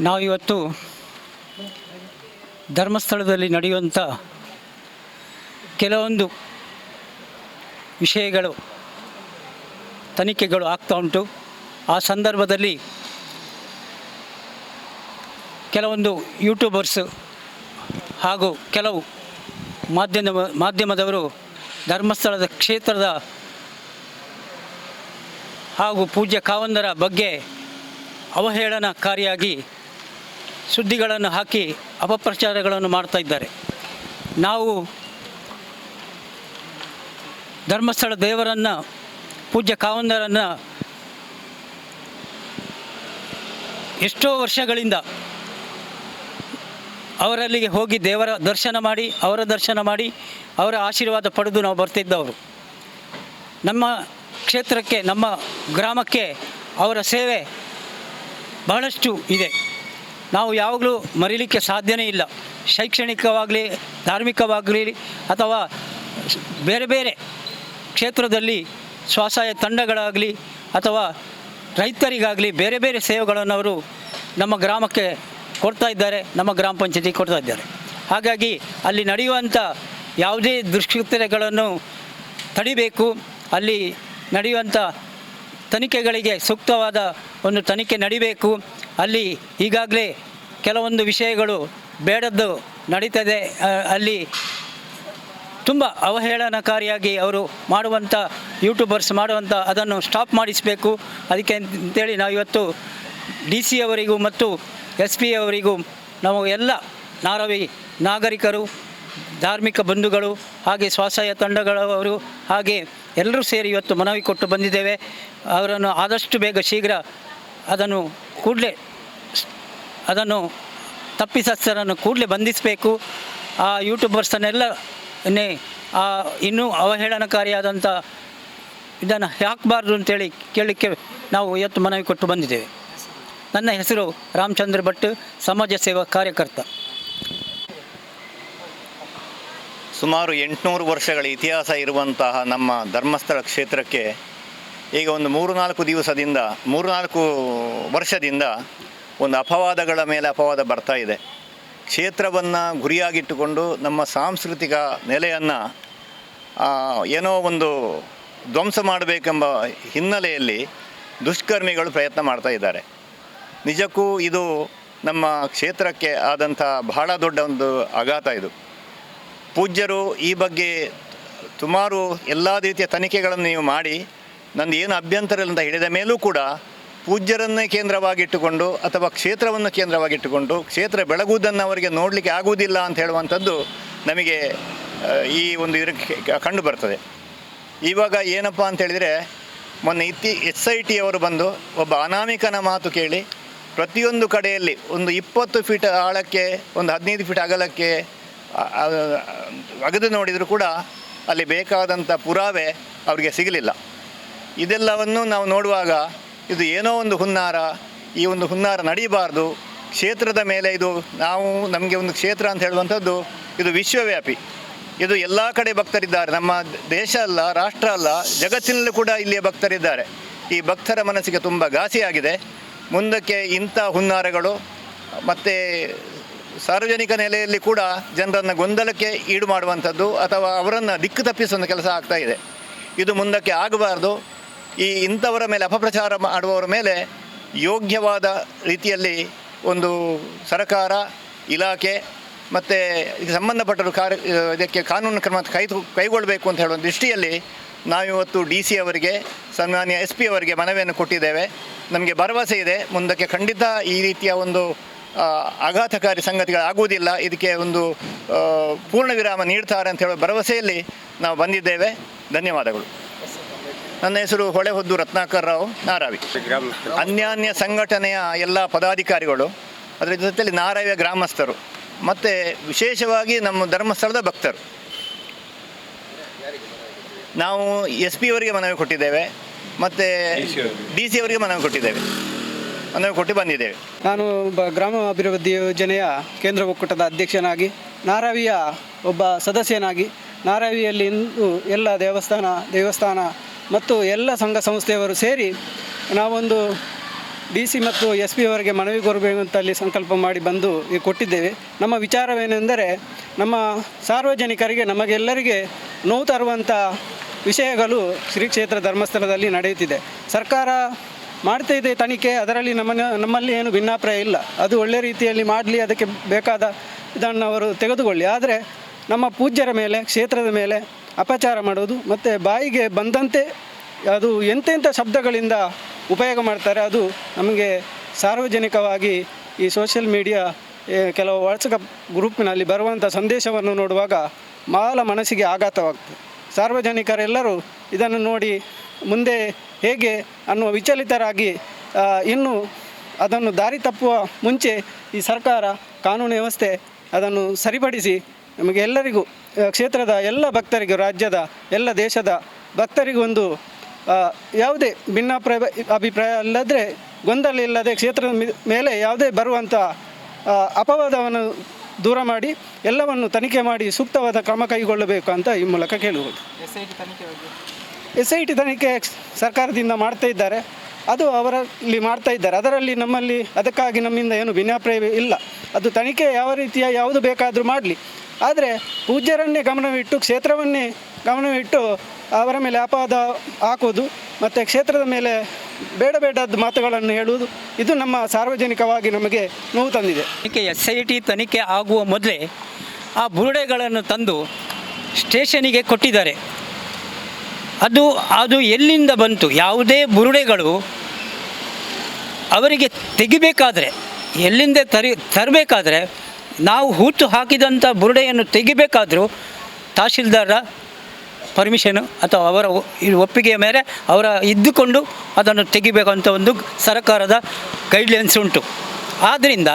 ನಾವು ಇವತ್ತು ಧರ್ಮಸ್ಥಳದಲ್ಲಿ ನಡೆಯುವಂಥ ಕೆಲವೊಂದು ವಿಷಯಗಳು, ತನಿಖೆಗಳು ಆಗ್ತಾ ಉಂಟು. ಆ ಸಂದರ್ಭದಲ್ಲಿ ಕೆಲವೊಂದು ಯೂಟ್ಯೂಬರ್ಸ್ ಹಾಗೂ ಕೆಲವು ಮಾಧ್ಯಮ, ಮಾಧ್ಯಮದವರು ಧರ್ಮಸ್ಥಳದ ಕ್ಷೇತ್ರದ ಹಾಗೂ ಪೂಜ್ಯ ಕಾವಂದರ ಬಗ್ಗೆ ಅವಹೇಳನಕಾರಿಯಾಗಿ ಸುದ್ದಿಗಳನ್ನು ಹಾಕಿ ಅಪಪ್ರಚಾರಗಳನ್ನು ಮಾಡ್ತಾ ಇದ್ದಾರೆ. ನಾವು ಧರ್ಮಸ್ಥಳ ದೇವರನ್ನು, ಪೂಜ್ಯ ಕಾವಂದರನ್ನು ಎಷ್ಟೋ ವರ್ಷಗಳಿಂದ ಅವರಲ್ಲಿಗೆ ಹೋಗಿ ದೇವರ ದರ್ಶನ ಮಾಡಿ, ಅವರ ದರ್ಶನ ಮಾಡಿ, ಅವರ ಆಶೀರ್ವಾದ ಪಡೆದು ನಾವು ಬರ್ತಿದ್ದವರು. ನಮ್ಮ ಕ್ಷೇತ್ರಕ್ಕೆ, ನಮ್ಮ ಗ್ರಾಮಕ್ಕೆ ಅವರ ಸೇವೆ ಬಹಳಷ್ಟು ಇದೆ. ನಾವು ಯಾವಾಗಲೂ ಮರೀಲಿಕ್ಕೆ ಸಾಧ್ಯನೇ ಇಲ್ಲ. ಶೈಕ್ಷಣಿಕವಾಗಲಿ, ಧಾರ್ಮಿಕವಾಗಲಿ ಅಥವಾ ಬೇರೆ ಬೇರೆ ಕ್ಷೇತ್ರದಲ್ಲಿ ಸ್ವಸಹಾಯ ತಂಡಗಳಾಗಲಿ ಅಥವಾ ರೈತರಿಗಾಗಲಿ ಬೇರೆ ಬೇರೆ ಸೇವೆಗಳನ್ನು ಅವರು ನಮ್ಮ ಗ್ರಾಮಕ್ಕೆ ಕೊಡ್ತಾ ಇದ್ದಾರೆ, ನಮ್ಮ ಗ್ರಾಮ ಪಂಚಾಯತಿ ಕೊಡ್ತಾ ಇದ್ದಾರೆ. ಹಾಗಾಗಿ ಅಲ್ಲಿ ನಡೆಯುವಂಥ ಯಾವುದೇ ದುಷ್ಕೃತ್ಯಗಳನ್ನು ತಡಿಬೇಕು. ಅಲ್ಲಿ ನಡೆಯುವಂಥ ತನಿಖೆಗಳಿಗೆ ಸೂಕ್ತವಾದ ಒಂದು ತನಿಖೆ ನಡಿಬೇಕು. ಅಲ್ಲಿ ಈಗಾಗಲೇ ಕೆಲವೊಂದು ವಿಷಯಗಳು ಬೇಡದ್ದು ನಡೀತದೆ. ಅಲ್ಲಿ ತುಂಬ ಅವಹೇಳನಕಾರಿಯಾಗಿ ಅವರು ಮಾಡುವಂಥ ಯೂಟ್ಯೂಬರ್ಸ್ ಮಾಡುವಂಥ ಅದನ್ನು ಸ್ಟಾಪ್ ಮಾಡಿಸಬೇಕು. ಅದಕ್ಕೆ ಅಂತೇಳಿ ನಾವು ಇವತ್ತು ಡಿ ಸಿ ಅವರಿಗೂ ಮತ್ತು ಎಸ್ ಪಿ ಅವರಿಗೂ ನಾವು ಎಲ್ಲ ನಾರವಿ ನಾಗರಿಕರು, ಧಾರ್ಮಿಕ ಬಂಧುಗಳು, ಹಾಗೆ ಸ್ವಸಹಾಯ ತಂಡಗಳವರು, ಹಾಗೆ ಎಲ್ಲರೂ ಸೇರಿ ಇವತ್ತು ಮನವಿ ಕೊಟ್ಟು ಬಂದಿದ್ದೇವೆ. ಅವರನ್ನು ಆದಷ್ಟು ಬೇಗ ಶೀಘ್ರ ಅದನ್ನು ಕೂಡಲೇ ಅದನ್ನು ತಪ್ಪಿಸಸ್ಥರನ್ನು ಕೂಡಲೇ ಬಂಧಿಸಬೇಕು. ಆ ಯೂಟ್ಯೂಬರ್ಸನ್ನೆಲ್ಲ ಆ ಇನ್ನೂ ಅವಹೇಳನಕಾರಿಯಾದಂಥ ಇದನ್ನು ಹಾಕಬಾರ್ದು ಅಂತೇಳಿ ಕೇಳಲಿಕ್ಕೆ ನಾವು ಇವತ್ತು ಮನವಿ ಕೊಟ್ಟು ಬಂದಿದ್ದೇವೆ. ನನ್ನ ಹೆಸರು ರಾಮಚಂದ್ರ ಭಟ್, ಸಮಾಜ ಸೇವಾ ಕಾರ್ಯಕರ್ತ. ಸುಮಾರು ಎಂಟುನೂರು ವರ್ಷಗಳ ಇತಿಹಾಸ ಇರುವಂತಹ ನಮ್ಮ ಧರ್ಮಸ್ಥಳ ಕ್ಷೇತ್ರಕ್ಕೆ ಈಗ ಒಂದು ಮೂರು ನಾಲ್ಕು ದಿವಸದಿಂದ ಮೂರು ನಾಲ್ಕು ವರ್ಷದಿಂದ ಒಂದು ಅಪವಾದಗಳ ಮೇಲೆ ಅಪವಾದ ಬರ್ತಾ ಇದೆ. ಕ್ಷೇತ್ರವನ್ನು ಗುರಿಯಾಗಿಟ್ಟುಕೊಂಡು ನಮ್ಮ ಸಾಂಸ್ಕೃತಿಕ ನೆಲೆಯನ್ನು ಏನೋ ಒಂದು ಧ್ವಂಸ ಮಾಡಬೇಕೆಂಬ ಹಿನ್ನೆಲೆಯಲ್ಲಿ ದುಷ್ಕರ್ಮಿಗಳು ಪ್ರಯತ್ನ ಮಾಡ್ತಾ ಇದ್ದಾರೆ. ನಿಜಕ್ಕೂ ಇದು ನಮ್ಮ ಕ್ಷೇತ್ರಕ್ಕೆ ಆದಂಥ ಬಹಳ ದೊಡ್ಡ ಒಂದು ಆಘಾತ ಇದು. ಪೂಜ್ಯರು ಈ ಬಗ್ಗೆ ಸುಮಾರು ಎಲ್ಲ ರೀತಿಯ ತನಿಖೆಗಳನ್ನು ನೀವು ಮಾಡಿ ನಂದು ಏನು ಅಭ್ಯಂತರ ಇಲ್ಲ ಅಂತ ಹೇಳಿದ ಮೇಲೂ ಕೂಡ ಪೂಜ್ಯರನ್ನೇ ಕೇಂದ್ರವಾಗಿಟ್ಟುಕೊಂಡು ಅಥವಾ ಕ್ಷೇತ್ರವನ್ನು ಕೇಂದ್ರವಾಗಿಟ್ಟುಕೊಂಡು ಕ್ಷೇತ್ರ ಬೆಳಗುವುದನ್ನು ಅವರಿಗೆ ನೋಡಲಿಕ್ಕೆ ಆಗುವುದಿಲ್ಲ ಅಂತ ಹೇಳುವಂಥದ್ದು ನಮಗೆ ಈ ಒಂದು ಇದಕ್ಕೆ ಕಂಡು ಬರ್ತದೆ. ಇವಾಗ ಏನಪ್ಪ ಅಂತ ಹೇಳಿದರೆ ಮೊನ್ನೆ ಇತ್ತಿ, ಎಸ್ ಐ ಟಿ ಅವರು ಬಂದು ಒಬ್ಬ ಅನಾಮಿಕನ ಮಾತು ಕೇಳಿ ಪ್ರತಿಯೊಂದು ಕಡೆಯಲ್ಲಿ ಒಂದು ಇಪ್ಪತ್ತು ಫೀಟ್ ಆಳಕ್ಕೆ, ಒಂದು ಹದಿನೈದು ಫೀಟ್ ಅಗಲಕ್ಕೆ ಅಗದು ನೋಡಿದರೂ ಕೂಡ ಅಲ್ಲಿ ಬೇಕಾದಂಥ ಪುರಾವೆ ಅವರಿಗೆ ಸಿಗಲಿಲ್ಲ. ಇದೆಲ್ಲವನ್ನು ನಾವು ನೋಡುವಾಗ ಇದು ಏನೋ ಒಂದು ಹುನ್ನಾರ, ಈ ಒಂದು ಹುನ್ನಾರ ನಡೀಬಾರ್ದು. ಕ್ಷೇತ್ರದ ಮೇಲೆ ಇದು ನಾವು, ನಮಗೆ ಒಂದು ಕ್ಷೇತ್ರ ಅಂತ ಹೇಳುವಂಥದ್ದು ಇದು ವಿಶ್ವವ್ಯಾಪಿ. ಇದು ಎಲ್ಲ ಕಡೆ ಭಕ್ತರಿದ್ದಾರೆ. ನಮ್ಮ ದೇಶ ಅಲ್ಲ, ರಾಷ್ಟ್ರ ಅಲ್ಲ, ಜಗತ್ತಿನಲ್ಲೂ ಕೂಡ ಇಲ್ಲಿಯ ಭಕ್ತರಿದ್ದಾರೆ. ಈ ಭಕ್ತರ ಮನಸ್ಸಿಗೆ ತುಂಬ ಘಾಸಿಯಾಗಿದೆ ಮುಂದಕ್ಕೆ ಇಂಥ ಹುನ್ನಾರಗಳು, ಮತ್ತು ಸಾರ್ವಜನಿಕ ನೆಲೆಯಲ್ಲಿ ಕೂಡ ಜನರನ್ನು ಗೊಂದಲಕ್ಕೆ ಈಡು ಮಾಡುವಂಥದ್ದು ಅಥವಾ ಅವರನ್ನು ದಿಕ್ಕು ತಪ್ಪಿಸುವಂಥ ಕೆಲಸ ಆಗ್ತಾ ಇದೆ. ಇದು ಮುಂದಕ್ಕೆ ಆಗಬಾರ್ದು. ಈ ಇಂಥವರ ಮೇಲೆ ಅಪಪ್ರಚಾರ ಮಾಡುವವರ ಮೇಲೆ ಯೋಗ್ಯವಾದ ರೀತಿಯಲ್ಲಿ ಒಂದು ಸರಕಾರ, ಇಲಾಖೆ ಮತ್ತು ಇದಕ್ಕೆ ಸಂಬಂಧಪಟ್ಟರು ಕಾರ್ಯ ಇದಕ್ಕೆ ಕಾನೂನು ಕ್ರಮ ಕೈ, ಕೈಗೊಳ್ಳಬೇಕು ಅಂತ ಹೇಳುವ ದೃಷ್ಟಿಯಲ್ಲಿ ನಾವಿವತ್ತು ಡಿ ಸಿ ಅವರಿಗೆ, ಸನ್ಮಾನ್ಯ ಎಸ್ ಪಿ ಅವರಿಗೆ ಮನವಿಯನ್ನು ಕೊಟ್ಟಿದ್ದೇವೆ. ನಮಗೆ ಭರವಸೆ ಇದೆ. ಮುಂದಕ್ಕೆ ಖಂಡಿತ ಈ ರೀತಿಯ ಒಂದು ಆಘಾತಕಾರಿ ಸಂಗತಿಗಳಾಗುವುದಿಲ್ಲ. ಇದಕ್ಕೆ ಒಂದು ಪೂರ್ಣ ವಿರಾಮ ನೀಡ್ತಾರೆ ಅಂತ ಹೇಳುವ ಭರವಸೆಯಲ್ಲಿ ನಾವು ಬಂದಿದ್ದೇವೆ. ಧನ್ಯವಾದಗಳು. ನನ್ನ ಹೆಸರು ಹೊಳೆಹೊದ್ದು ರತ್ನಾಕರ್ ರಾವ್ ನಾರಾವಿ. ಅನ್ಯಾನ್ಯ ಸಂಘಟನೆಯ ಎಲ್ಲ ಪದಾಧಿಕಾರಿಗಳು ಅದರ ಜೊತೆಯಲ್ಲಿ ನಾರಾವಿಯ ಗ್ರಾಮಸ್ಥರು ಮತ್ತು ವಿಶೇಷವಾಗಿ ನಮ್ಮ ಧರ್ಮಸ್ಥಳದ ಭಕ್ತರು. ನಾವು ಎಸ್ ಪಿ ಅವರಿಗೆ ಮನವಿ ಕೊಟ್ಟಿದ್ದೇವೆ ಮತ್ತು ಡಿ ಸಿ ಅವರಿಗೆ ಮನವಿ ಕೊಟ್ಟಿದ್ದೇವೆ. ಮನವಿ ಕೊಟ್ಟು ಬಂದಿದ್ದೇವೆ. ನಾನು ಒಬ್ಬ ಗ್ರಾಮ ಅಭಿವೃದ್ಧಿ ಯೋಜನೆಯ ಕೇಂದ್ರ ಒಕ್ಕೂಟದ ಅಧ್ಯಕ್ಷನಾಗಿ ನಾರಾವಿಯ ಒಬ್ಬ ಸದಸ್ಯನಾಗಿ ನಾರಾವಿಯಲ್ಲಿ ಇಂದು ಎಲ್ಲ ದೇವಸ್ಥಾನ ದೇವಸ್ಥಾನ ಮತ್ತು ಎಲ್ಲ ಸಂಘ ಸಂಸ್ಥೆಯವರು ಸೇರಿ ನಾವೊಂದು ಡಿ ಸಿ ಮತ್ತು ಎಸ್ ಪಿ ಅವರಿಗೆ ಮನವಿ ಕೊರಬೇಕು ಅಲ್ಲಿ ಸಂಕಲ್ಪ ಮಾಡಿ ಬಂದು ಕೊಟ್ಟಿದ್ದೇವೆ. ನಮ್ಮ ವಿಚಾರವೇನೆಂದರೆ ನಮ್ಮ ಸಾರ್ವಜನಿಕರಿಗೆ, ನಮಗೆಲ್ಲರಿಗೆ ನೋವು ತರುವಂಥ ವಿಷಯಗಳು ಶ್ರೀ ಕ್ಷೇತ್ರ ಧರ್ಮಸ್ಥಳದಲ್ಲಿ ನಡೆಯುತ್ತಿದೆ. ಸರ್ಕಾರ ಮಾಡ್ತಾ ಇದೆ ತನಿಖೆ, ಅದರಲ್ಲಿ ನಮ್ಮ ನಮ್ಮಲ್ಲಿ ಏನು ಭಿನ್ನಾಭಿಪ್ರಾಯ ಇಲ್ಲ. ಅದು ಒಳ್ಳೆ ರೀತಿಯಲ್ಲಿ ಮಾಡಲಿ, ಅದಕ್ಕೆ ಬೇಕಾದ ಇದನ್ನು ಅವರು ತೆಗೆದುಕೊಳ್ಳಿ. ಆದರೆ ನಮ್ಮ ಪೂಜ್ಯರ ಮೇಲೆ, ಕ್ಷೇತ್ರದ ಮೇಲೆ ಅಪಚಾರ ಮಾಡೋದು ಮತ್ತು ಬಾಯಿಗೆ ಬಂದಂತೆ ಅದು ಎಂತೆಂಥ ಶಬ್ದಗಳಿಂದ ಉಪಯೋಗ ಮಾಡ್ತಾರೆ ಅದು ನಮಗೆ ಸಾರ್ವಜನಿಕವಾಗಿ ಈ ಸೋಷಿಯಲ್ ಮೀಡಿಯಾ ಕೆಲವು ವಾಟ್ಸಪ್ ಗ್ರೂಪ್ನಲ್ಲಿ ಬರುವಂಥ ಸಂದೇಶವನ್ನು ನೋಡುವಾಗ ಮಾಲ ಮನಸ್ಸಿಗೆ ಆಘಾತವಾಗ್ತದೆ. ಸಾರ್ವಜನಿಕರೆಲ್ಲರೂ ಇದನ್ನು ನೋಡಿ ಮುಂದೆ ಹೇಗೆ ಅನ್ನುವ ವಿಚಲಿತರಾಗಿ ಇನ್ನು ಅದನ್ನು ದಾರಿ ತಪ್ಪುವ ಮುಂಚೆ ಈ ಸರ್ಕಾರ ಕಾನೂನು ವ್ಯವಸ್ಥೆ ಅದನ್ನು ಸರಿಪಡಿಸಿ ನಮಗೆ ಎಲ್ಲರಿಗೂ ಕ್ಷೇತ್ರದ ಎಲ್ಲ ಭಕ್ತರಿಗೂ ರಾಜ್ಯದ ಎಲ್ಲ ದೇಶದ ಭಕ್ತರಿಗೂ ಒಂದು ಯಾವುದೇ ಭಿನ್ನಾಭಿಪ್ರಾಯ ಅಭಿಪ್ರಾಯ ಅಲ್ಲದ್ರೆ ಗೊಂದಲ ಇಲ್ಲದೆ ಕ್ಷೇತ್ರದ ಮಿ- ಮೇಲೆ ಯಾವುದೇ ಬರುವಂಥ ಅಪವಾದವನ್ನು ದೂರ ಮಾಡಿ ಎಲ್ಲವನ್ನು ತನಿಖೆ ಮಾಡಿ ಸೂಕ್ತವಾದ ಕ್ರಮ ಕೈಗೊಳ್ಳಬೇಕು ಅಂತ ಈ ಮೂಲಕ ಕೇಳುವುದು. ಎಸ್ ಐ ಟಿ ತನಿಖೆ ಸರ್ಕಾರದಿಂದ ಮಾಡ್ತಾ ಇದ್ದಾರೆ. ಅದು ಅವರಲ್ಲಿ ಮಾಡ್ತಾ ಇದ್ದಾರೆ. ಅದರಲ್ಲಿ ನಮ್ಮಲ್ಲಿ ಅದಕ್ಕಾಗಿ ನಮ್ಮಿಂದ ಏನು ಭಿನ್ನಾಭಿಪ್ರಾಯ ಇಲ್ಲ. ಅದು ತನಿಖೆ ಯಾವ ರೀತಿಯ ಯಾವುದು ಬೇಕಾದರೂ ಮಾಡಲಿ. ಆದರೆ ಪೂಜ್ಯರನ್ನೇ ಗಮನವಿಟ್ಟು, ಕ್ಷೇತ್ರವನ್ನೇ ಗಮನವಿಟ್ಟು ಅವರ ಮೇಲೆ ಅಪಾದ ಹಾಕೋದು ಮತ್ತು ಕ್ಷೇತ್ರದ ಮೇಲೆ ಬೇಡ ಬೇಡದ ಮಾತುಗಳನ್ನು ಹೇಳುವುದು, ಇದು ನಮ್ಮ ಸಾರ್ವಜನಿಕವಾಗಿ ನಮಗೆ ನೋವು ತಂದಿದೆ. ತನಿಖೆ ಎಸ್ ಐ ಟಿ ತನಿಖೆ ಆಗುವ ಮೊದಲೇ ಆ ಬುರುಡೆಗಳನ್ನು ತಂದು ಸ್ಟೇಷನಿಗೆ ಕೊಟ್ಟಿದ್ದಾರೆ. ಅದು ಅದು ಎಲ್ಲಿಂದ ಬಂತು? ಯಾವುದೇ ಬುರುಡೆಗಳು ಅವರಿಗೆ ತೆಗಿಬೇಕಾದ್ರೆ, ಎಲ್ಲಿಂದ ತರಿ, ತರಬೇಕಾದ್ರೆ ನಾವು ಹೂತು ಹಾಕಿದಂಥ ಬುರುಡೆಯನ್ನು ತೆಗಿಬೇಕಾದರೂ ತಹಶೀಲ್ದಾರರ ಪರ್ಮಿಷನ್ ಅಥವಾ ಅವರ ಇದು ಒಪ್ಪಿಗೆಯ ಮೇಲೆ ಅವರ ಇದ್ದುಕೊಂಡು ಅದನ್ನು ತೆಗಿಬೇಕಂತ ಒಂದು ಸರ್ಕಾರದ ಗೈಡ್ಲೈನ್ಸ್ ಉಂಟು. ಆದ್ದರಿಂದ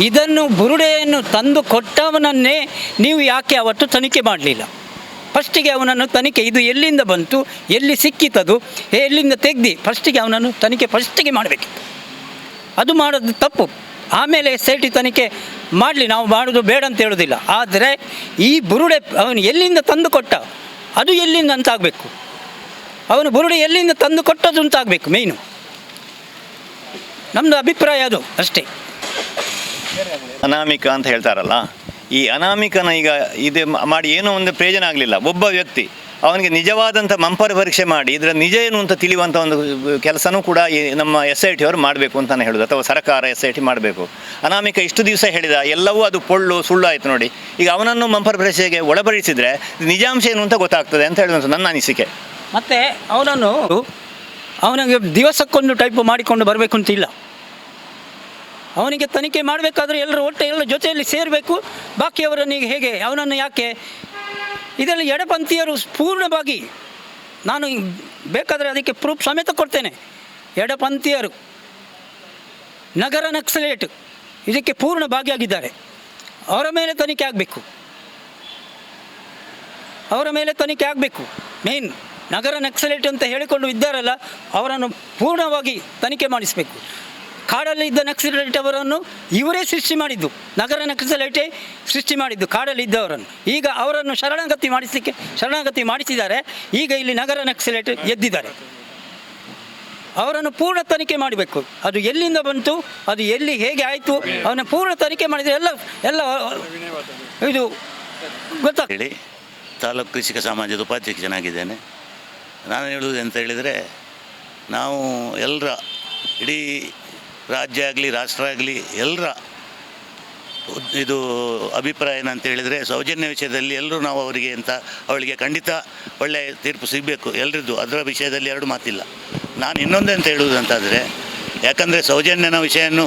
ಇದನ್ನು ಬುರುಡೆಯನ್ನು ತಂದು ಕೊಟ್ಟವನನ್ನೇ ನೀವು ಯಾಕೆ ಅವತ್ತು ತನಿಖೆ ಮಾಡಲಿಲ್ಲ? ಫಸ್ಟಿಗೆ ಅವನನ್ನು ತನಿಖೆ, ಇದು ಎಲ್ಲಿಂದ ಬಂತು, ಎಲ್ಲಿ ಸಿಕ್ಕಿತದು, ಎಲ್ಲಿಂದ ತೆಗ್ದು ಫಸ್ಟಿಗೆ ಅವನನ್ನು ತನಿಖೆ ಫಸ್ಟಿಗೆ ಮಾಡಬೇಕಿತ್ತು. ಅದು ಮಾಡೋದು ತಪ್ಪು. ಆಮೇಲೆ ಎಸ್ ಐ ಟಿ ತನಿಖೆ ಮಾಡಲಿ, ನಾವು ಮಾಡೋದು ಬೇಡ ಅಂತ ಹೇಳೋದಿಲ್ಲ. ಆದರೆ ಈ ಬುರುಡೆ ಅವನು ಎಲ್ಲಿಂದ ತಂದು ಕೊಟ್ಟ? ಅದು ಎಲ್ಲಿಂದ ಅಂತಾಗಬೇಕು. ಅವನು ಬುರುಡೆ ಎಲ್ಲಿಂದ ತಂದು ಕೊಟ್ಟದ್ದು ಅಂತಾಗಬೇಕು ಮೇಯ್ನು ನಮ್ಮದು ಅಭಿಪ್ರಾಯ ಅದು ಅಷ್ಟೇ. ಅನಾಮಿಕ ಅಂತ ಹೇಳ್ತಾರಲ್ಲ, ಈ ಅನಾಮಿಕನ ಈಗ ಇದು ಮಾಡಿ ಏನೋ ಒಂದು ಪ್ರಯೋಜನ ಆಗಲಿಲ್ಲ. ಒಬ್ಬ ವ್ಯಕ್ತಿ ಅವನಿಗೆ ನಿಜವಾದಂಥ ಮಂಪರ ಪರೀಕ್ಷೆ ಮಾಡಿ, ಇದರ ನಿಜ ಏನು ಅಂತ ತಿಳಿಯುವಂಥ ಒಂದು ಕೆಲಸನೂ ಕೂಡ ಈ ನಮ್ಮ ಎಸ್ ಐ ಟಿ ಅವರು ಮಾಡಬೇಕು ಅಂತ ನಾನು ಹೇಳೋದು, ಅಥವಾ ಸರ್ಕಾರ ಎಸ್ ಐ ಟಿ ಮಾಡಬೇಕು. ಅನಾಮಿಕ ಇಷ್ಟು ದಿವಸ ಹೇಳಿದ, ಎಲ್ಲವೂ ಅದು ಪೊಳ್ಳು ಸುಳ್ಳು ಆಯಿತು ನೋಡಿ. ಈಗ ಅವನನ್ನು ಮಂಪರ ಪರೀಕ್ಷೆಗೆ ಒಳಪಡಿಸಿದರೆ ನಿಜಾಂಶ ಏನು ಅಂತ ಗೊತ್ತಾಗ್ತದೆ ಅಂತ ಹೇಳುವಂಥ ನನ್ನ ಅನಿಸಿಕೆ. ಮತ್ತು ಅವನನ್ನು ಅವನಿಗೆ ದಿವಸಕ್ಕೊಂದು ಟೈಪ್ ಮಾಡಿಕೊಂಡು ಬರಬೇಕು ಅಂತ ಇಲ್ಲ. ಅವನಿಗೆ ತನಿಖೆ ಮಾಡಬೇಕಾದ್ರೆ ಎಲ್ಲರೂ ಒಟ್ಟು ಎಲ್ಲರ ಜೊತೆಯಲ್ಲಿ ಸೇರಬೇಕು, ಬಾಕಿಯವರನ್ನು ಈಗ ಹೇಗೆ, ಅವನನ್ನು ಯಾಕೆ ಇದರಲ್ಲಿ ಎಡಪಂಥೀಯರು ಪೂರ್ಣವಾಗಿ ನಾನು ಬೇಕಾದರೆ ಅದಕ್ಕೆ ಪ್ರೂಫ್ ಸಮೇತ ಕೊಡ್ತೇನೆ. ಎಡಪಂಥೀಯರು, ನಗರ ನಕ್ಸಲೇಟ್, ಇದಕ್ಕೆ ಪೂರ್ಣ ಭಾಗಿಯಾಗಿದ್ದಾರೆ. ಅವರ ಮೇಲೆ ತನಿಖೆ ಆಗಬೇಕು. ಅವರ ಮೇಲೆ ತನಿಖೆ ಆಗಬೇಕು. ಮೇನ್ ನಗರ ನಕ್ಸಲೇಟ್ ಅಂತ ಹೇಳಿಕೊಂಡು ಇದ್ದಾರಲ್ಲ, ಅವರನ್ನು ಪೂರ್ಣವಾಗಿ ತನಿಖೆ ಮಾಡಿಸಬೇಕು. ಕಾಡಲ್ಲಿ ಇದ್ದ ಅವರನ್ನು ಇವರೇ ಸೃಷ್ಟಿ ಮಾಡಿದ್ದು. ನಗರ ನಕ್ಸಲೈಟೇ ಸೃಷ್ಟಿ ಮಾಡಿದ್ದು ಕಾಡಲ್ಲಿ ಇದ್ದವರನ್ನು. ಈಗ ಅವರನ್ನು ಶರಣಾಗತಿ ಮಾಡಿಸಲಿಕ್ಕೆ, ಶರಣಾಗತಿ ಮಾಡಿಸಿದ್ದಾರೆ. ಈಗ ಇಲ್ಲಿ ನಗರ ನಕ್ಸಲೈಟ್ ಎದ್ದಿದ್ದಾರೆ. ಅವರನ್ನು ಪೂರ್ಣ ತನಿಖೆ ಮಾಡಬೇಕು. ಅದು ಎಲ್ಲಿಂದ ಬಂತು, ಅದು ಎಲ್ಲಿ ಹೇಗೆ ಆಯಿತು, ಅವನ್ನು ಪೂರ್ಣ ತನಿಖೆ ಮಾಡಿದರೆ ಎಲ್ಲ ಎಲ್ಲ, ಇದು ಗೊತ್ತಾಗ್ತದೆ. ಹೇಳಿ, ತಾಲೂಕು ಕೃಷಿಕ ಸಮಾಜದ ಉಪಾಧ್ಯಕ್ಷನಾಗಿದ್ದೇನೆ. ನಾನು ಹೇಳುವುದು ಅಂತ ಹೇಳಿದರೆ, ನಾವು ಎಲ್ಲರ ಇಡೀ ರಾಜ್ಯ ಆಗಲಿ, ರಾಷ್ಟ್ರ ಆಗಲಿ, ಎಲ್ಲರ ಇದು ಅಭಿಪ್ರಾಯ ಏನಂತ ಹೇಳಿದರೆ, ಸೌಜನ್ಯ ವಿಷಯದಲ್ಲಿ ಎಲ್ಲರೂ ನಾವು ಅವರಿಗೆ ಅಂತ, ಅವಳಿಗೆ ಖಂಡಿತ ಒಳ್ಳೆಯ ತೀರ್ಪು ಸಿಗಬೇಕು ಎಲ್ಲರದ್ದು ಅದರ ವಿಷಯದಲ್ಲಿ ಎರಡು ಮಾತಿಲ್ಲ. ನಾನು ಇನ್ನೊಂದಂತ ಅಂತ ಹೇಳುವುದಂತಾದರೆ ಯಾಕಂದರೆ ಸೌಜನ್ಯನ ವಿಷಯವನ್ನು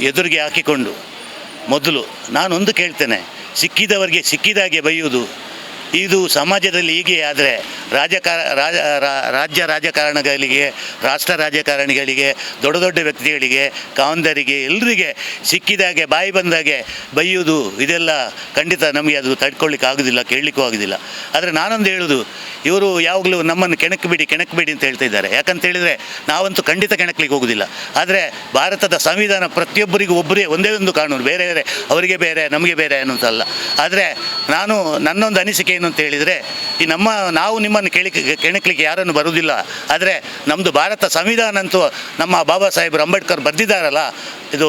ಎದುರಿಗೆ ಹಾಕಿಕೊಂಡು ಮೊದಲು ನಾನೊಂದು ಕೇಳ್ತೇನೆ, ಸಿಕ್ಕಿದವರಿಗೆ ಸಿಕ್ಕಿದಾಗೆ ಬೈಯುವುದು ಇದು ಸಮಾಜದಲ್ಲಿ ಹೀಗೆ ಆದರೆ ರಾಜಕಾರ, ರಾಜ ರಾಜ್ಯ ರಾಜಕಾರಣಗಳಿಗೆ, ರಾಷ್ಟ್ರ ರಾಜಕಾರಣಿಗಳಿಗೆ, ದೊಡ್ಡ ದೊಡ್ಡ ವ್ಯಕ್ತಿಗಳಿಗೆ, ಕಾವಂದರಿಗೆ ಎಲ್ಲರಿಗೆ ಸಿಕ್ಕಿದಾಗೆ ಬಾಯಿ ಬಂದಾಗೆ ಬೈಯೋದು ಇದೆಲ್ಲ ಖಂಡಿತ ನಮಗೆ ಅದು ತಡ್ಕೊಳ್ಳಿಕ್ಕೆ ಆಗೋದಿಲ್ಲ, ಕೇಳಲಿಕ್ಕೂ ಆಗೋದಿಲ್ಲ. ಆದರೆ ನಾನೊಂದು ಹೇಳೋದು, ಇವರು ಯಾವಾಗಲೂ ನಮ್ಮನ್ನು ಕೆಣಕಬೇಡಿ ಕೆಣಕಬೇಡಿ ಅಂತ ಹೇಳ್ತಾ ಇದ್ದಾರೆ. ಯಾಕಂತ ಹೇಳಿದರೆ ನಾವಂತೂ ಖಂಡಿತ ಕೆಣಕ್ಲಿಕ್ಕೆ ಹೋಗೋದಿಲ್ಲ. ಆದರೆ ಭಾರತದ ಸಂವಿಧಾನ ಪ್ರತಿಯೊಬ್ಬರಿಗೂ ಒಬ್ಬರೇ, ಒಂದೇ ಒಂದು ಕಾನೂನು, ಬೇರೆ ಬೇರೆ, ಅವರಿಗೆ ಬೇರೆ, ನಮಗೆ ಬೇರೆ ಅನ್ನೋದಲ್ಲ ಆದರೆ ನಾನು ನನ್ನೊಂದು ಅನಿಸಿಕೆ ಏನು ಅಂತ ಹೇಳಿದರೆ, ಈ ನಮ್ಮ, ನಾವು ನಿಮ್ಮನ್ನು ಕೇಳಿಕ್ಕೆ ಕೆಣಕ್ಲಿಕ್ಕೆ ಯಾರನ್ನು ಬರುವುದಿಲ್ಲ. ಆದರೆ ನಮ್ಮದು ಭಾರತ ಸಂವಿಧಾನ ಅಂತೂ ನಮ್ಮ ಬಾಬಾ ಸಾಹೇಬ್ರು ಅಂಬೇಡ್ಕರ್ ಬರೆದಿದ್ದಾರಲ್ಲ, ಇದು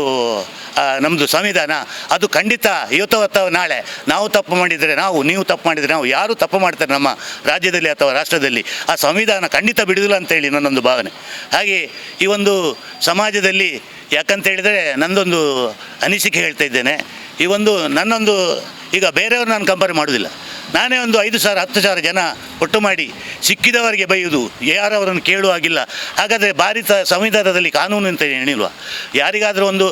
ನಮ್ಮದು ಸಂವಿಧಾನ, ಅದು ಖಂಡಿತ ಇವತ್ತು ನಾಳೆ. ನಾವು ತಪ್ಪು ಮಾಡಿದರೆ ನಾವು, ನೀವು ತಪ್ಪು ಮಾಡಿದರೆ ನಾವು, ಯಾರು ತಪ್ಪು ಮಾಡ್ತಾರೆ ನಮ್ಮ ರಾಜ್ಯದಲ್ಲಿ ಅಥವಾ ರಾಷ್ಟ್ರದಲ್ಲಿ. ಆ ಸಂವಿಧಾನ ಖಂಡಿತ ಬಿಡುವುದಿಲ್ಲ ಅಂತೇಳಿ ನನ್ನೊಂದು ಭಾವನೆ. ಹಾಗೆ ಈ ಒಂದು ಸಮಾಜದಲ್ಲಿ, ಯಾಕಂತ ಹೇಳಿದರೆ ನನ್ನೊಂದು ಅನಿಸಿಕೆ ಹೇಳ್ತಾ ಇದ್ದೇನೆ. ಈ ಒಂದು, ನನ್ನೊಂದು, ಈಗ ಬೇರೆಯವ್ರು ನಾನು ಕಂಪೇರ್ ಮಾಡೋದಿಲ್ಲ ನಾನೇ ಒಂದು ಐದು ಸಾವಿರ, ಹತ್ತು ಸಾವಿರ ಜನ ಒಟ್ಟು ಮಾಡಿ ಸಿಕ್ಕಿದವರಿಗೆ ಬೈಯುವುದು. ಯಾರವರನ್ನು ಕೇಳುವಾಗಿಲ್ಲ ಹಾಗಾದರೆ ಭಾರತ ಸಂವಿಧಾನದಲ್ಲಿ ಕಾನೂನು ಅಂತ ಹೇಳಿಲ್ವಾ ಯಾರಿಗಾದರೂ ಒಂದು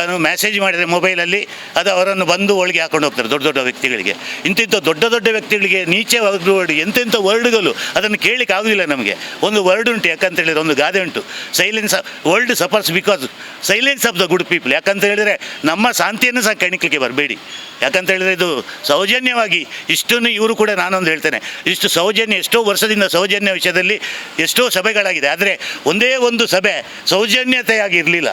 ಏನು ಮೆಸೇಜ್ ಮಾಡಿದರೆ ಮೊಬೈಲಲ್ಲಿ ಅದು ಅವರನ್ನು ಬಂದು ಒಳಗೆ ಹಾಕೊಂಡು ಹೋಗ್ತಾರೆ ದೊಡ್ಡ ದೊಡ್ಡ ವ್ಯಕ್ತಿಗಳಿಗೆ. ಇಂತಿಂಥ ದೊಡ್ಡ ದೊಡ್ಡ ವ್ಯಕ್ತಿಗಳಿಗೆ ನೀಚೆ ವರ್ಡ್ ಎಂತೆಂಥ ವರ್ಡ್ಗಳು ಅದನ್ನು ಕೇಳಲಿಕ್ಕೆ ಆಗೋದಿಲ್ಲ ನಮಗೆ. ಒಂದು ವರ್ಡ್ ಉಂಟು, ಯಾಕಂತ ಹೇಳಿದರೆ ಒಂದು ಗಾದೆ ಉಂಟು. Silence world suffers because silence of the good people ಯಾಕಂತ ಹೇಳಿದರೆ ನಮ್ಮ ಶಾಂತಿಯನ್ನು ಸಹ ಕೆಣಕಲಿಕ್ಕೆ ಬರಬೇಡಿ. ಯಾಕಂತ ಹೇಳಿದ್ರೆ ಇದು ಸೌಜನ್ಯವಾಗಿ ಇಷ್ಟನ್ನು ಇವರು ಕೂಡ ನಾನೊಂದು ಹೇಳ್ತೇನೆ. ಇಷ್ಟು ಸೌಜನ್ಯ, ಎಷ್ಟೋ ವರ್ಷದಿಂದ ಸೌಜನ್ಯ ವಿಷಯದಲ್ಲಿ ಎಷ್ಟೋ ಸಭೆಗಳಾಗಿದೆ. ಆದರೆ ಒಂದೇ ಒಂದು ಸಭೆ ಸೌಜನ್ಯತೆಯಾಗಿ ಇರಲಿಲ್ಲ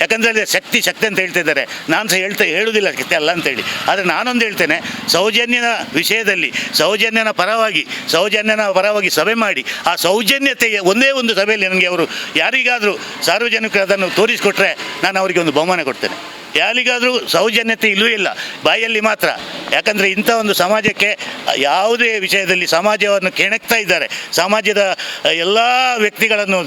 ಯಾಕಂದರೆ ಅಲ್ಲಿ ಶಕ್ತಿ ಶಕ್ತಿ ಅಂತ ಹೇಳ್ತಾ ಇದ್ದಾರೆ. ನಾನು ಸಹ ಹೇಳ್ತಾ ಹೇಳುವುದಿಲ್ಲ ಶಕ್ತಿ ಅಲ್ಲ ಅಂತೇಳಿ. ಆದರೆ ನಾನೊಂದು ಹೇಳ್ತೇನೆ, ಸೌಜನ್ಯನ ವಿಷಯದಲ್ಲಿ, ಸೌಜನ್ಯನ ಪರವಾಗಿ ಸೌಜನ್ಯನ ಪರವಾಗಿ ಸಭೆ ಮಾಡಿ, ಆ ಸೌಜನ್ಯತೆಗೆ ಒಂದೇ ಒಂದು ಸಭೆಯಲ್ಲಿ ನನಗೆ ಅವರು ಯಾರಿಗಾದರೂ ಸಾರ್ವಜನಿಕರು ಅದನ್ನು ತೋರಿಸಿಕೊಟ್ರೆ ನಾನು ಅವರಿಗೆ ಒಂದು ಬಹುಮಾನ ಕೊಡ್ತೇನೆ. ಯಾರಿಗಾದರೂ ಸೌಜನ್ಯತೆ ಇಲ್ಲೂ ಇಲ್ಲ, ಬಾಯಲ್ಲಿ ಮಾತ್ರ. ಯಾಕಂದರೆ ಇಂಥ ಒಂದು ಸಮಾಜಕ್ಕೆ ಯಾವುದೇ ವಿಷಯದಲ್ಲಿ ಸಮಾಜವನ್ನು ಕೆಣಕ್ತಾ ಇದ್ದಾರೆ. ಸಮಾಜದ ಎಲ್ಲ ವ್ಯಕ್ತಿಗಳನ್ನು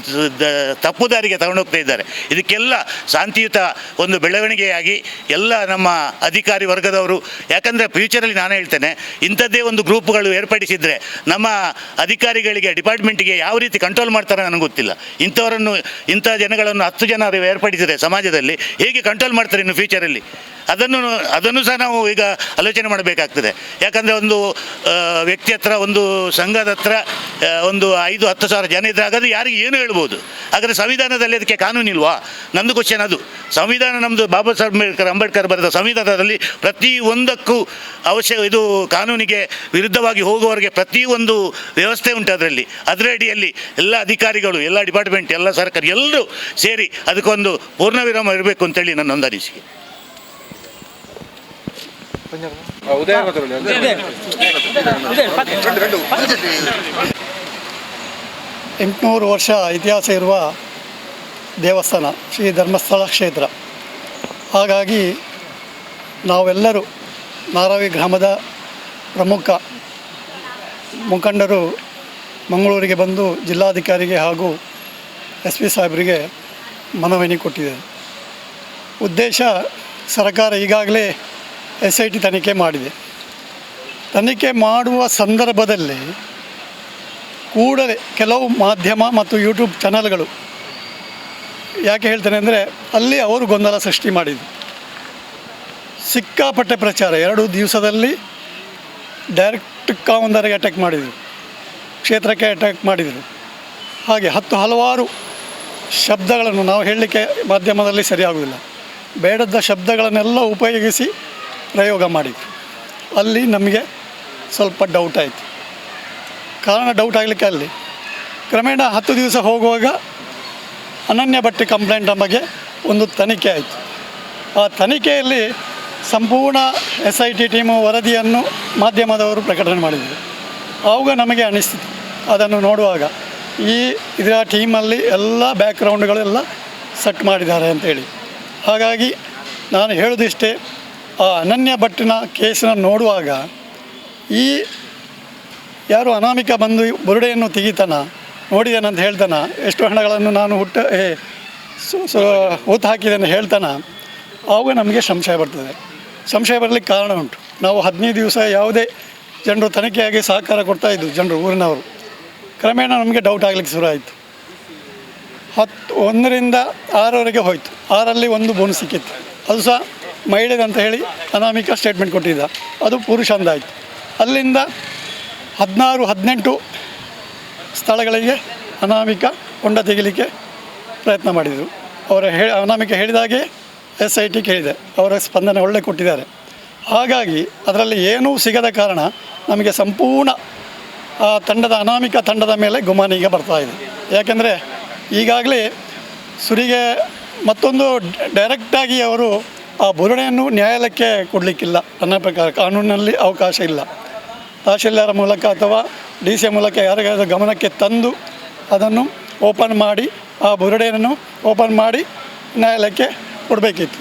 ತಪ್ಪು ದಾರಿಗೆ ತಗೊಂಡೋಗ್ತಾ ಇದ್ದಾರೆ. ಇದಕ್ಕೆಲ್ಲ ಶಾಂತಿಯುತ ಒಂದು ಬೆಳವಣಿಗೆಯಾಗಿ ಎಲ್ಲ ನಮ್ಮ ಅಧಿಕಾರಿ ವರ್ಗದವರು, ಯಾಕಂದರೆ ಫ್ಯೂಚರಲ್ಲಿ ನಾನು ಹೇಳ್ತೇನೆ, ಇಂಥದ್ದೇ ಒಂದು ಗ್ರೂಪ್ಗಳು ಏರ್ಪಡಿಸಿದರೆ ನಮ್ಮ ಅಧಿಕಾರಿಗಳಿಗೆ, ಡಿಪಾರ್ಟ್ಮೆಂಟಿಗೆ ಯಾವ ರೀತಿ ಕಂಟ್ರೋಲ್ ಮಾಡ್ತಾರೆ ನನಗೆ ಗೊತ್ತಿಲ್ಲ. ಇಂಥವರನ್ನು, ಇಂಥ ಜನಗಳನ್ನು ಹತ್ತು ಜನ ಏರ್ಪಡಿಸಿದರೆ ಸಮಾಜದಲ್ಲಿ ಹೇಗೆ ಕಂಟ್ರೋಲ್ ಮಾಡ್ತಾರೆ ಇನ್ನು ಫ್ಯೂಚರಲ್ಲಿ ಅದನ್ನು ಅದನ್ನು ಸಹ ನಾವು ಈಗ ಆಲೋಚನೆ ಮಾಡಬೇಕಾಗ್ತದೆ. ಯಾಕಂದರೆ ಒಂದು ವ್ಯಕ್ತಿ ಹತ್ರ, ಒಂದು ಸಂಘದ ಹತ್ರ ಒಂದು ಐದು, ಹತ್ತು ಸಾವಿರ ಜನ ಇದ್ದರೆ ಹಾಗಾದ್ರೆ ಯಾರಿಗೆ ಏನು ಹೇಳ್ಬೋದು? ಆದರೆ ಸಂವಿಧಾನದಲ್ಲಿ ಅದಕ್ಕೆ ಕಾನೂನಿಲ್ವಾ ನಂದು ಕ್ವಶನ್ ಅದು. ಸಂವಿಧಾನ ನಮ್ಮದು ಬಾಬಾ ಸಾಹೇಬ್ ಅಂಬೇಡ್ಕರ್ ಅಂಬೇಡ್ಕರ್ ಬರೆದ ಸಂವಿಧಾನದಲ್ಲಿ ಪ್ರತಿ ಒಂದಕ್ಕೂ ಅವಶ್ಯ, ಇದು ಕಾನೂನಿಗೆ ವಿರುದ್ಧವಾಗಿ ಹೋಗುವವರಿಗೆ ಪ್ರತಿಯೊಂದು ವ್ಯವಸ್ಥೆ ಉಂಟು ಅದರಲ್ಲಿ. ಅದರ ಅಡಿಯಲ್ಲಿ ಎಲ್ಲ ಅಧಿಕಾರಿಗಳು, ಎಲ್ಲ ಡಿಪಾರ್ಟ್ಮೆಂಟ್ ಎಲ್ಲ ಸರ್ಕಾರ ಎಲ್ಲರೂ ಸೇರಿ ಅದಕ್ಕೊಂದು ಪೂರ್ಣ ವಿರಾಮ ಇರಬೇಕು ಅಂತೇಳಿ ನನ್ನ ಅನಿಸಿಕೆ. ಎಂಟುನೂರು ವರ್ಷ ಇತಿಹಾಸ ಇರುವ ದೇವಸ್ಥಾನ ಶ್ರೀ ಧರ್ಮಸ್ಥಳ ಕ್ಷೇತ್ರ. ಹಾಗಾಗಿ ನಾವೆಲ್ಲರೂ ನಾರಾವಿ ಗ್ರಾಮದ ಪ್ರಮುಖ ಮುಖಂಡರು ಮಂಗಳೂರಿಗೆ ಬಂದು ಜಿಲ್ಲಾಧಿಕಾರಿಗೆ ಹಾಗೂ ಎಸ್ ಪಿ ಸಾಹೇಬರಿಗೆ ಮನವಿನಿ ಕೊಟ್ಟಿದ್ದಾರೆ. ಉದ್ದೇಶ ಸರ್ಕಾರ ಈಗಾಗಲೇ ಎಸ್ ಐ ಟಿ ತನಿಖೆ ಮಾಡಿದೆ. ತನಿಖೆ ಮಾಡುವ ಸಂದರ್ಭದಲ್ಲಿ ಕೂಡಲೇ ಕೆಲವು ಮಾಧ್ಯಮ ಮತ್ತು ಯೂಟ್ಯೂಬ್ ಚಾನಲ್ಗಳು ಯಾಕೆ ಹೇಳ್ತೇನೆ ಅಂದರೆ ಅಲ್ಲಿ ಅವರು ಗೊಂದಲ ಸೃಷ್ಟಿ ಮಾಡಿದರು. ಸಿಕ್ಕಾಪಟ್ಟೆ ಪ್ರಚಾರ ಎರಡು ದಿವಸದಲ್ಲಿ ಡೈರೆಕ್ಟ್ ಕಾವಂದರಿಗೆ ಅಟ್ಯಾಕ್ ಮಾಡಿದರು. ಕ್ಷೇತ್ರಕ್ಕೆ ಅಟ್ಯಾಕ್ ಮಾಡಿದರು. ಹಾಗೆ ಹತ್ತು ಹಲವಾರು ಶಬ್ದಗಳನ್ನು ನಾವು ಹೇಳಲಿಕ್ಕೆ ಮಾಧ್ಯಮದಲ್ಲಿ ಸರಿಯಾಗುವುದಿಲ್ಲ. ಬೇಡದ ಶಬ್ದಗಳನ್ನೆಲ್ಲ ಉಪಯೋಗಿಸಿ ಪ್ರಯೋಗ ಮಾಡಿದ್ವಿ ಅಲ್ಲಿ ನಮಗೆ ಸ್ವಲ್ಪ ಡೌಟ್ ಆಯಿತು. ಕಾರಣ ಡೌಟ್ ಆಗಲಿಕ್ಕೆ ಅಲ್ಲಿ. ಕ್ರಮೇಣ ಹತ್ತು ದಿವಸ ಹೋಗುವಾಗ ಅನನ್ಯ ಭಟ್ಟಿ ಕಂಪ್ಲೇಂಟ್ ಬಗ್ಗೆ ಒಂದು ತನಿಖೆ ಆಯಿತು. ಆ ತನಿಖೆಯಲ್ಲಿ ಸಂಪೂರ್ಣ ಎಸ್ ಐ ಟಿ ಟೀಮು ವರದಿಯನ್ನು ಮಾಧ್ಯಮದವರು ಪ್ರಕಟಣೆ ಮಾಡಿದರು. ಆವಾಗ ನಮಗೆ ಅನಿಸ್ತಿತ್ತು ಅದನ್ನು ನೋಡುವಾಗ ಈ ಇದರ ಟೀಮಲ್ಲಿ ಎಲ್ಲ ಬ್ಯಾಕ್ಗ್ರೌಂಡ್ಗಳೆಲ್ಲ ಸೆಟ್ ಮಾಡಿದ್ದಾರೆ ಅಂತೇಳಿ ಹಾಗಾಗಿ ನಾನು ಹೇಳೋದಿಷ್ಟೇ ಅನನ್ಯ ಭಟ್ಟಿನ ಕೇಸನ್ನು ನೋಡುವಾಗ ಈ ಯಾರು ಅನಾಮಿಕ ಬಂದು ಬುರುಡೆಯನ್ನು ತೆಗಿತಾನ ನೋಡಿದ್ದೇನಂತ ಹೇಳ್ತಾನ, ಎಷ್ಟು ಹಣಗಳನ್ನು ನಾನು ಹುಟ್ಟ, ಏ ಊತು ಹಾಕಿದ್ದೇನೆ ಹೇಳ್ತಾನ ಆವಾಗ ನಮಗೆ ಸಂಶಯ ಬರ್ತದೆ. ಸಂಶಯ ಬರಲಿಕ್ಕೆ ಕಾರಣ ಉಂಟು. ನಾವು ಹದಿನೈದು ದಿವಸ ಯಾವುದೇ ಜನರು ತನಿಖೆಯಾಗಿ ಸಹಕಾರ ಕೊಡ್ತಾ ಇದ್ದು ಜನರು ಊರಿನವರು. ಕ್ರಮೇಣ ನಮಗೆ ಡೌಟ್ ಆಗಲಿಕ್ಕೆ ಶುರು ಆಯಿತು ಹತ್ತು, ಒಂದರಿಂದ ಆರವರೆಗೆ ಹೋಯಿತು. ಆರಲ್ಲಿ ಒಂದು ಬೋನು ಸಿಕ್ಕಿತ್ತು. ಅದು ಸಹ ಮಹಿಳೆದಂತ ಹೇಳಿ ಅನಾಮಿಕ ಸ್ಟೇಟ್ಮೆಂಟ್ ಕೊಟ್ಟಿದ್ದ. ಅದು ಪುರುಷಂದಾಯಿತು. ಅಲ್ಲಿಂದ ಹದಿನಾರು, ಹದಿನೆಂಟು ಸ್ಥಳಗಳಿಗೆ ಅನಾಮಿಕ ಹೊಂಡ ತೆಗಿಲಿಕ್ಕೆ ಪ್ರಯತ್ನ ಮಾಡಿದರು. ಅವರ ಹೇ, ಅನಾಮಿಕ ಹೇಳಿದಾಗೆ ಎಸ್ ಐ ಟಿ ಕೇಳಿದೆ. ಅವರ ಸ್ಪಂದನೆ ಒಳ್ಳೆ ಕೊಟ್ಟಿದ್ದಾರೆ. ಹಾಗಾಗಿ ಅದರಲ್ಲಿ ಏನೂ ಸಿಗದ ಕಾರಣ ನಮಗೆ ಸಂಪೂರ್ಣ ಆ ತಂಡದ, ಅನಾಮಿಕ ತಂಡದ ಮೇಲೆ ಗುಮಾನಿಗೆ ಬರ್ತಾ ಇದೆ. ಯಾಕೆಂದರೆ ಈಗಾಗಲೇ ಸುರಿಗೆ ಮತ್ತೊಂದು ಡೈರೆಕ್ಟಾಗಿ ಅವರು ಆ ಬುರುಡೆಯನ್ನು ನ್ಯಾಯಾಲಯಕ್ಕೆ ಕೊಡಲಿಕ್ಕಿಲ್ಲ. ನನ್ನ ಪ್ರಕಾರ ಕಾನೂನಿನಲ್ಲಿ ಅವಕಾಶ ಇಲ್ಲ. ತಹಶೀಲ್ದಾರ ಮೂಲಕ ಅಥವಾ ಡಿ ಸಿ ಮೂಲಕ ಯಾರಿಗಾದ್ರೂ ಗಮನಕ್ಕೆ ತಂದು ಅದನ್ನು ಓಪನ್ ಮಾಡಿ ಆ ಬುರುಡೆಯನ್ನು ಓಪನ್ ಮಾಡಿ ನ್ಯಾಯಾಲಯಕ್ಕೆ ಕೊಡಬೇಕಿತ್ತು.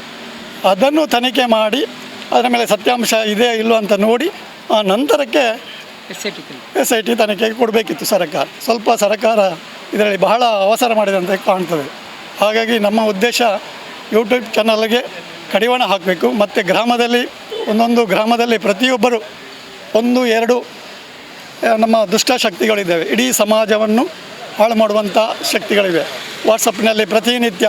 ಅದನ್ನು ತನಿಖೆ ಮಾಡಿ ಅದರ ಮೇಲೆ ಸತ್ಯಾಂಶ ಇದೆ ಇಲ್ಲೋ ಅಂತ ನೋಡಿ ಆ ನಂತರಕ್ಕೆ ಎಸ್ ಐ ಟಿ ತನಿಖೆಗೆ ಕೊಡಬೇಕಿತ್ತು ಸರ್ಕಾರ. ಸ್ವಲ್ಪ ಸರ್ಕಾರ ಇದರಲ್ಲಿ ಬಹಳ ಅವಸರ ಮಾಡಿದಂತೆ ಕಾಣ್ತದೆ. ಹಾಗಾಗಿ ನಮ್ಮ ಉದ್ದೇಶ ಯೂಟ್ಯೂಬ್ ಚಾನಲ್ಗೆ ಕಡಿವಾಣ ಹಾಕಬೇಕು. ಮತ್ತು ಗ್ರಾಮದಲ್ಲಿ ಒಂದೊಂದು ಗ್ರಾಮದಲ್ಲಿ ಪ್ರತಿಯೊಬ್ಬರು ಒಂದು ಎರಡು ನಮ್ಮ ದುಷ್ಟಶಕ್ತಿಗಳಿದ್ದಾವೆ ಇಡೀ ಸಮಾಜವನ್ನು ಹಾಳು ಮಾಡುವಂಥ ಶಕ್ತಿಗಳಿವೆ. ವಾಟ್ಸಪ್ನಲ್ಲಿ ಪ್ರತಿನಿತ್ಯ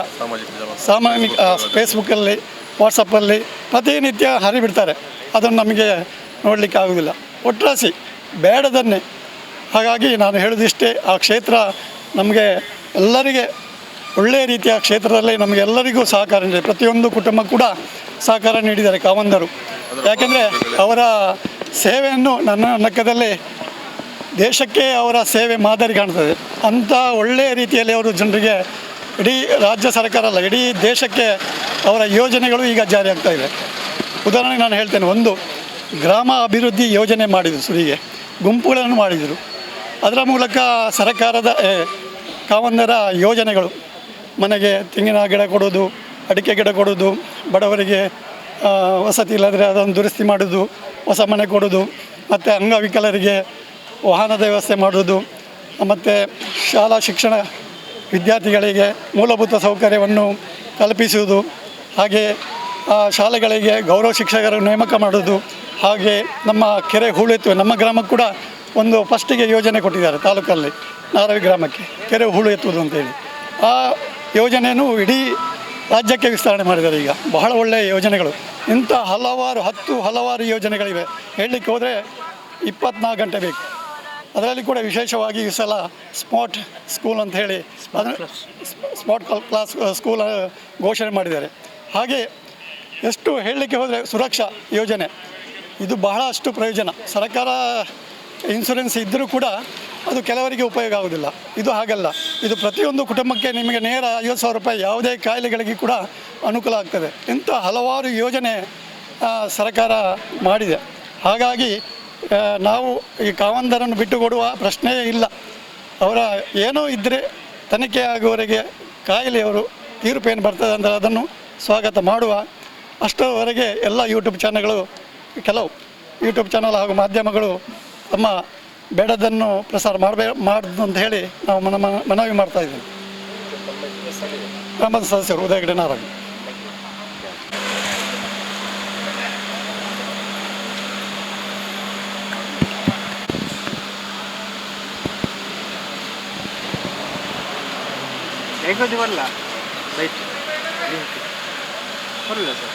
ಸಾಮಾನ್ಯ ಆ, ಫೇಸ್ಬುಕ್ಕಲ್ಲಿ ವಾಟ್ಸಪ್ಪಲ್ಲಿ ಪ್ರತಿನಿತ್ಯ ಹರಿಬಿಡ್ತಾರೆ. ಅದನ್ನು ನಮಗೆ ನೋಡಲಿಕ್ಕೆ ಆಗೋದಿಲ್ಲ ಒಟ್ರಾಸಿ ಬೇಡದನ್ನೇ. ಹಾಗಾಗಿ ನಾನು ಹೇಳಿದಿಷ್ಟೇ ಆ ಕ್ಷೇತ್ರ ನಮಗೆ ಎಲ್ಲರಿಗೆ ಒಳ್ಳೆಯ ರೀತಿಯ ಕ್ಷೇತ್ರದಲ್ಲಿ ನಮಗೆಲ್ಲರಿಗೂ ಸಹಕಾರ ನೀಡಿದೆ ಪ್ರತಿಯೊಂದು ಕುಟುಂಬ ಕೂಡ ಸಹಕಾರ ನೀಡಿದ್ದಾರೆ ಕಾವಂದರು ಯಾಕೆಂದರೆ ಅವರ ಸೇವೆಯನ್ನು ನನ್ನ ಲೆಕ್ಕದಲ್ಲಿ ದೇಶಕ್ಕೆ ಅವರ ಸೇವೆ ಮಾದರಿ ಕಾಣ್ತದೆ. ಅಂಥ ಒಳ್ಳೆಯ ರೀತಿಯಲ್ಲಿ ಅವರು ಜನರಿಗೆ ಇಡೀ ರಾಜ್ಯ ಸರ್ಕಾರ ಅಲ್ಲ, ಇಡೀ ದೇಶಕ್ಕೆ ಅವರ ಯೋಜನೆಗಳು ಈಗ ಜಾರಿ ಆಗ್ತಾ ಇದೆ ಉದಾಹರಣೆಗೆ ನಾನು ಹೇಳ್ತೇನೆ, ಒಂದು ಗ್ರಾಮ ಅಭಿವೃದ್ಧಿ ಯೋಜನೆ ಮಾಡಿದರು ಸುರಿಗೆ. ಗುಂಪುಗಳನ್ನು ಮಾಡಿದರು. ಅದರ ಮೂಲಕ ಸರ್ಕಾರದ ಕಾವಂದರ ಯೋಜನೆಗಳು ಮನೆಗೆ ತೆಂಗಿನ ಗಿಡ ಕೊಡೋದು, ಅಡಿಕೆ ಗಿಡ ಕೊಡೋದು, ಬಡವರಿಗೆ ವಸತಿ ಇಲ್ಲದರೆ ಅದನ್ನು ದುರಸ್ತಿ ಮಾಡೋದು, ಹೊಸ ಮನೆ ಕೊಡೋದು, ಮತ್ತು ಅಂಗವಿಕಲರಿಗೆ ವಾಹನದ ವ್ಯವಸ್ಥೆ ಮಾಡೋದು, ಮತ್ತು ಶಾಲಾ ಶಿಕ್ಷಣ ವಿದ್ಯಾರ್ಥಿಗಳಿಗೆ ಮೂಲಭೂತ ಸೌಕರ್ಯವನ್ನು ಕಲ್ಪಿಸುವುದು, ಹಾಗೆ ಶಾಲೆಗಳಿಗೆ ಗೌರವ ಶಿಕ್ಷಕರ ನೇಮಕ ಮಾಡೋದು, ಹಾಗೆ ನಮ್ಮ ಕೆರೆ ಹೂಳೆತ್ತುವೆ, ನಮ್ಮ ಗ್ರಾಮಕ್ಕೆ ಕೂಡ ಒಂದು ಫಸ್ಟಿಗೆ ಯೋಜನೆ ಕೊಟ್ಟಿದ್ದಾರೆ ತಾಲೂಕಲ್ಲಿ, ನಾರವಿ ಗ್ರಾಮಕ್ಕೆ, ಕೆರೆ ಹೂಳು ಎತ್ತುವುದು ಅಂತೇಳಿ. ಆ ಯೋಜನೆಯನ್ನು ಇಡೀ ರಾಜ್ಯಕ್ಕೆ ವಿಸ್ತರಣೆ ಮಾಡಿದ್ದಾರೆ ಈಗ. ಬಹಳ ಒಳ್ಳೆಯ ಯೋಜನೆಗಳು. ಇಂಥ ಹಲವಾರು ಹತ್ತು ಹಲವಾರು ಯೋಜನೆಗಳಿವೆ. ಹೇಳಲಿಕ್ಕೆ ಹೋದರೆ ಇಪ್ಪತ್ನಾಲ್ಕು ಗಂಟೆ ಬೇಕು. ಅದರಲ್ಲಿ ಕೂಡ ವಿಶೇಷವಾಗಿ ಈ ಸಲ ಸ್ಮಾರ್ಟ್ ಸ್ಕೂಲ್ ಅಂತ ಹೇಳಿ ಅದನ್ನು ಸ್ಮಾರ್ಟ್ ಕ್ಲಾಸ್ ಸ್ಕೂಲ್ ಘೋಷಣೆ ಮಾಡಿದ್ದಾರೆ. ಹಾಗೆ ಎಷ್ಟು ಹೇಳಲಿಕ್ಕೆ ಹೋದರೆ ಸುರಕ್ಷಾ ಯೋಜನೆ. ಇದು ಬಹಳಷ್ಟು ಪ್ರಯೋಜನ. ಸರ್ಕಾರ ಇನ್ಶೂರೆನ್ಸ್ ಇದ್ದರೂ ಕೂಡ ಅದು ಕೆಲವರಿಗೆ ಉಪಯೋಗ ಆಗೋದಿಲ್ಲ. ಇದು ಹಾಗಲ್ಲ. ಇದು ಪ್ರತಿಯೊಂದು ಕುಟುಂಬಕ್ಕೆ ನಿಮಗೆ ನೇರ ಐವತ್ತು ಸಾವಿರ ರೂಪಾಯಿ ಯಾವುದೇ ಕಾಯಿಲೆಗಳಿಗೆ ಕೂಡ ಅನುಕೂಲ ಆಗ್ತದೆ. ಇಂಥ ಹಲವಾರು ಯೋಜನೆ ಸರ್ಕಾರ ಮಾಡಿದೆ. ಹಾಗಾಗಿ ನಾವು ಈ ಕಾವಂದರನ್ನು ಬಿಟ್ಟುಕೊಡುವ ಪ್ರಶ್ನೆಯೇ ಇಲ್ಲ. ಅವರ ಏನೋ ಇದ್ದರೆ ತನಿಖೆ ಆಗುವವರೆಗೆ ಕಾಯಿಲೆಯವರು ತೀರ್ಪೇನು ಬರ್ತದೆ ಅಂದರೆ ಅದನ್ನು ಸ್ವಾಗತ ಮಾಡುವ ಅಷ್ಟರವರೆಗೆ ಎಲ್ಲ ಯೂಟ್ಯೂಬ್ ಚಾನಲ್ಗಳು ಕೆಲವು ಯೂಟ್ಯೂಬ್ ಚಾನಲ್ ಹಾಗೂ ಮಾಧ್ಯಮಗಳು ತಮ್ಮ ಬೇಡದನ್ನು ಪ್ರಸಾರ ಮಾಡಬೇ ಮಾಡುದು ಅಂತ ಹೇಳಿ ನಾವು ಮನ ಮನ- ಮನವಿ ಮಾಡ್ತಾ ಇದ್ದೀವಿ. ಗ್ರಾಮದ ಸದಸ್ಯರು ಉದಯಗಡೆ ನಾರಾಯಣ. ಹೇಗೋದು ಸರ್.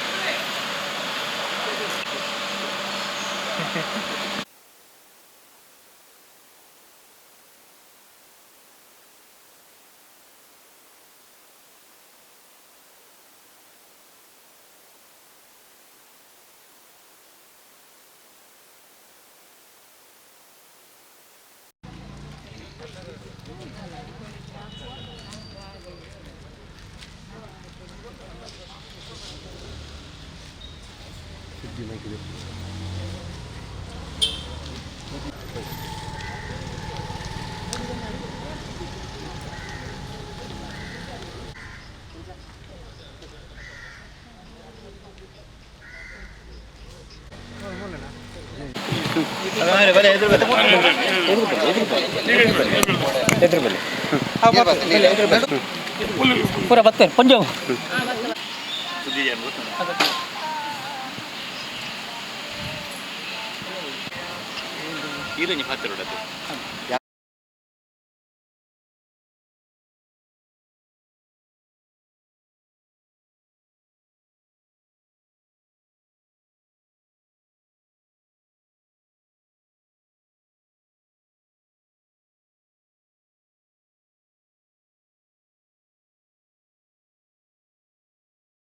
ಪೂರ ಬರ್ತೇನೆ ಪಂಜಾಬ್ 家に入ってるだけ。はい